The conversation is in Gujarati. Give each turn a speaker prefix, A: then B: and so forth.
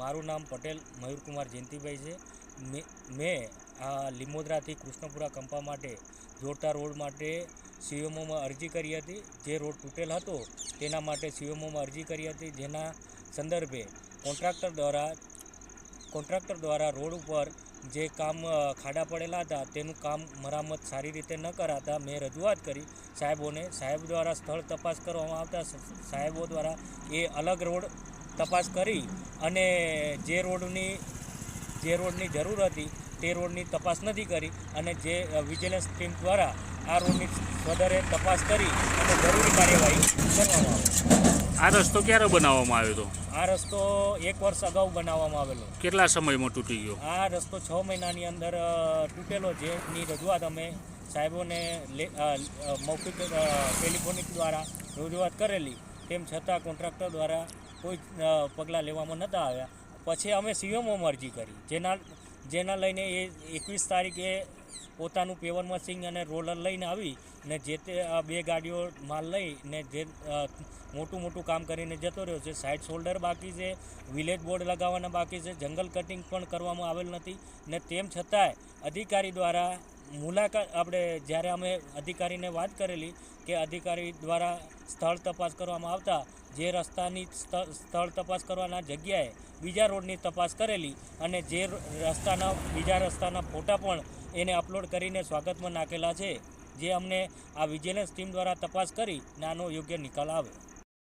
A: મારું નામ પટેલ મયુરકુમાર જયંતિભાઈ છે. મેં આ લીમોદરાથી કૃષ્ણપુરા કંપા માટે જોડતા રોડ માટે સીએમઓમાં અરજી કરી હતી. જે રોડ તૂટેલ હતો તેના માટે સીએમઓમાં અરજી કરી હતી. જેના સંદર્ભે કોન્ટ્રાક્ટર દ્વારા કોન્ટ્રાક્ટર દ્વારા રોડ ઉપર જે કામ ખાડા પડેલા હતા તેનું કામ મરામત સારી રીતે ન કરાતા મેં રજૂઆત કરી. સાહેબોને, સાહેબ દ્વારા સ્થળ તપાસ કરવામાં આવતા સાહેબો દ્વારા એ અલગ રોડ તપાસ કરી અને જે રોડની જે રોડની જરૂર હતી તે રોડની તપાસ નથી કરી અને જે વિજિલન્સ ટીમ દ્વારા આ રોડની વધારે તપાસ કરી અને જરૂરી કાર્યવાહી કરવામાં આવે.
B: આ રસ્તો ક્યારે બનાવવામાં આવ્યો હતો?
A: આ રસ્તો એક વર્ષ અગાઉ બનાવવામાં આવેલો.
B: કેટલા સમયમાં તૂટી ગયો?
A: આ રસ્તો છ મહિનાની અંદર તૂટેલો જેની રજૂઆત અમે સાહેબોને મૌખિક ટેલિફોનિક દ્વારા રજૂઆત કરેલી. તેમ છતાં કોન્ટ્રાક્ટર દ્વારા કોઈ પગલાં લેવામાં નહોતા આવ્યા. પછી અમે સીએમઓમાં અરજી કરી. જેના જેના લઈને એ એકવીસ તારીખે પોતાનું પેવર મશીન અને રોલર લઈને આવી ને જે તે બે ગાડીઓ માલ લઈ ને જે મોટું મોટું કામ કરીને જતો રહ્યો છે. સાઇડ શોલ્ડર બાકી છે, વિલેજ બોર્ડ લગાવવાના બાકી છે, જંગલ કટિંગ પણ કરવામાં આવેલ નથી ને તેમ છતાંય અધિકારી દ્વારા મુલાકાત આપણે જ્યારે અમે અધિકારીને વાત કરેલી કે અધિકારી દ્વારા સ્થળ તપાસ કરવામાં આવતા, જે રસ્તાની સ્થ- સ્થળ તપાસ કરવાના જગ્યાએ બીજા રોડની તપાસ કરેલી અને જે રસ્તાના, બીજા રસ્તાના ફોટા પણ એને અપલોડ કરીને સ્વાગતમાં નાખેલા છે, જે અમને આ વિજિલન્સ ટીમ દ્વારા તપાસ કરી નાનો યોગ્ય નિકાલ આવે.